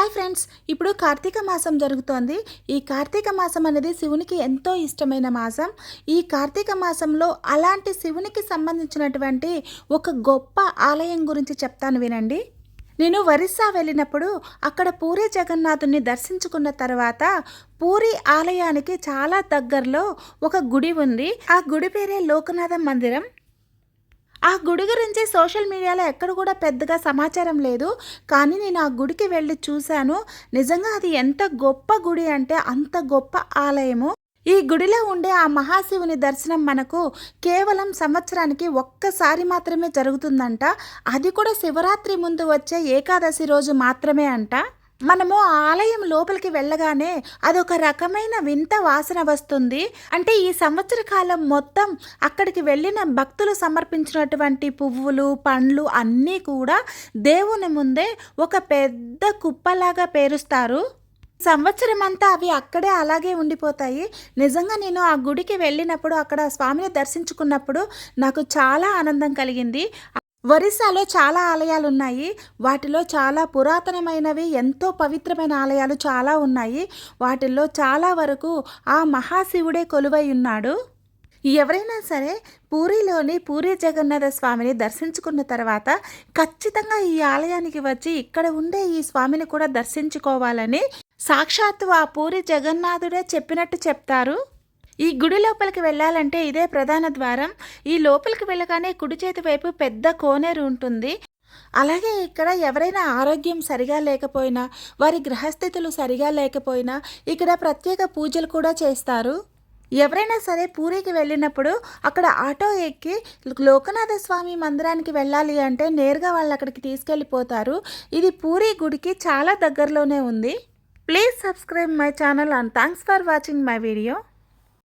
Hi friends ఇప్పుడు కార్తీక మాసం జరుగుతోంది. ఈ కార్తీక మాసం అనేది శివునికి ఎంతో ఇష్టమైన మాసం. ఈ కార్తీక మాసంలో అలాంటి శివునికి సంబంధించినటువంటి ఒక గొప్ప ఆలయం గురించి చెప్తాను వినండి. నేను ఒరిస్సా వెళ్ళినప్పుడు అక్కడ పూరి జగన్నాథుని దర్శించుకున్న తర్వాత పూరి ఆలయానికి చాలా దగ్గరలో ఒక గుడి ఉంది. ఆ గుడి పేరే లోకనాథ మందిరం. ఆ గుడి గురించి సోషల్ మీడియాలో ఎక్కడ కూడా పెద్దగా సమాచారం లేదు. కానీ నేను ఆ గుడికి వెళ్ళి చూశాను. నిజంగా అది ఎంత గొప్ప గుడి అంటే అంత గొప్ప ఆలయము. ఈ గుడిలో ఉండే ఆ మహాశివుని దర్శనం మనకు కేవలం సంవత్సరానికి ఒక్కసారి మాత్రమే జరుగుతుందంట. అది కూడా శివరాత్రి ముందు వచ్చే ఏకాదశి రోజు మాత్రమే అంట. మనము ఆలయం లోపలికి వెళ్ళగానే అదొక రకమైన వింత వాసన వస్తుంది. అంటే ఈ సంవత్సర కాలం మొత్తం అక్కడికి వెళ్ళిన భక్తులు సమర్పించినటువంటి పువ్వులు పండ్లు అన్నీ కూడా దేవుని ముందే ఒక పెద్ద కుప్పలాగా పేరుస్తారు. సంవత్సరం అంతా అవి అక్కడే అలాగే ఉండిపోతాయి. నిజంగా నేను ఆ గుడికి వెళ్ళినప్పుడు అక్కడ స్వామిని దర్శించుకున్నప్పుడు నాకు చాలా ఆనందం కలిగింది. ఒరిస్సాలో చాలా ఆలయాలు ఉన్నాయి వాటిలో చాలా పురాతనమైనవి ఎంతో పవిత్రమైన ఆలయాలు చాలా ఉన్నాయి. వాటిల్లో చాలా వరకు ఆ మహాశివుడే కొలువై ఉన్నాడు. ఎవరైనా సరే పూరిలోని పూరి జగన్నాథ స్వామిని దర్శించుకున్న తర్వాత ఖచ్చితంగా ఈ ఆలయానికి వచ్చి ఇక్కడ ఉండే ఈ స్వామిని కూడా దర్శించుకోవాలని సాక్షాత్తు ఆ పూరి జగన్నాథుడే చెప్పినట్టు చెప్తారు. ఈ గుడి లోపలికి వెళ్ళాలంటే ఇదే ప్రధాన ద్వారం. ఈ లోపలికి వెళ్ళగానే కుడి చేతి వైపు పెద్ద కోనేరు ఉంటుంది. అలాగే ఇక్కడ ఎవరైనా ఆరోగ్యం సరిగా లేకపోయినా వారి గ్రహస్థితులు సరిగా లేకపోయినా ఇక్కడ ప్రత్యేక పూజలు కూడా చేస్తారు. ఎవరైనా సరే పూరికి వెళ్ళినప్పుడు అక్కడ ఆటో ఎక్కి లోకనాథ స్వామి మందిరానికి వెళ్ళాలి అంటే నేరుగా వాళ్ళు అక్కడికి తీసుకెళ్ళిపోతారు. ఇది పూరి గుడికి చాలా దగ్గరలోనే ఉంది. Please subscribe my channel and thanks for watching my video.